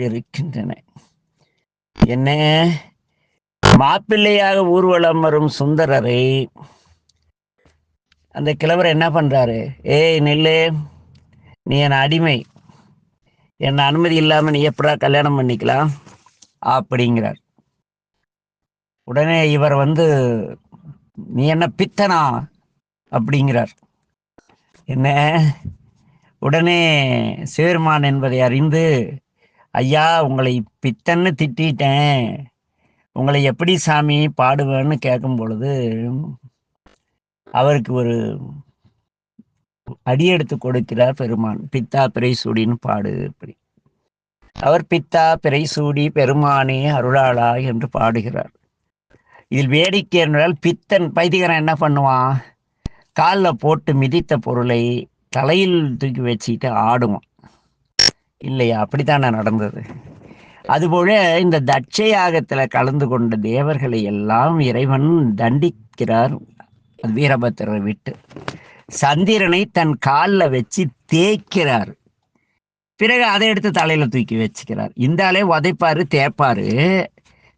இருக்கின்றன. என்ன? மாப்பிள்ளையாக ஊர்வலம் வரும் சுந்தரரை. அந்த கிழவர் என்ன பண்றாரு? ஏய் நெல்லு. நீ என் அடிமை. என்ன அனுமதி இல்லாம நீ எப்படா கல்யாணம் பண்ணிக்கலாம்? அப்படிங்கிறார். உடனே இவர் வந்து நீ என்ன பித்தனா? அப்படிங்கிறார். என்ன? உடனே சேர்மான் என்பதை அறிந்து ஐயா உங்களை பித்தன்னு திட்டிட்டேன். உங்களை எப்படி சாமி பாடுவேன்னு கேட்கும் பொழுது அவருக்கு ஒரு அடி எடுத்து கொடுக்கிறார் பெருமான். பித்தா பிறை சூடின்னு பாடு அப்படி. அவர் பித்தா பிறை சூடி பெருமானே அருளாளா என்று பாடுகிறார். இதில் வேடிக்கை என்றால் பித்தன் பைத்தியக்காரன் என்ன பண்ணுவான்? காலில் போட்டு மிதித்த பொருளை தலையில் தூக்கி வச்சுக்கிட்டு ஆடுவான். இல்லையா? அப்படித்தானே நடந்தது. அதுபோல இந்த தட்ச யாகத்துல கலந்து கொண்ட தேவர்களை எல்லாம் இறைவன் தண்டிக்கிறார் வீரபத்திரரை விட்டு. சந்திரனை தன் காலில் வச்சு தேய்க்கிறார். பிறகு அதை எடுத்து தலையில தூக்கி வச்சுக்கிறார். இந்த ஆளே உதைப்பாரு தேய்ப்பாரு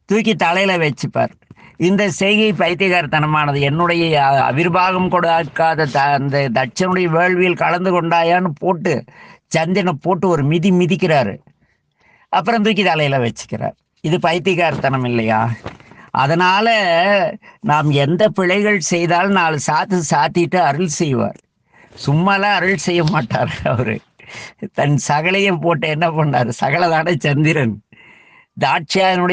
தூக்கி தலையில வச்சுப்பார். இந்த செய்கை பைத்தியகாரத்தனமானது என்னுடைய அவிர்வாகம் கொடுக்காத த அந்த தட்சனுடைய வேள்வியில் கலந்து கொண்டாயான்னு போட்டு சந்திரனை போட்டு ஒரு மிதி மிதிக்கிறாரு. அப்புறம் தூக்கி தலையில வச்சுக்கிறார். இது பைத்தியகார்த்தனம் இல்லையா? அதனால நாம் எந்த பிழைகள் செய்தாலும் நாலு சாத்து சாத்திட்டு அருள் செய்வார். சும்மாலாம் அருள் செய்ய மாட்டார் அவரு. தன் சகலையும் போட்டு என்ன பண்ணார்? சகலதான சந்திரன். தாட்சியாயனுடைய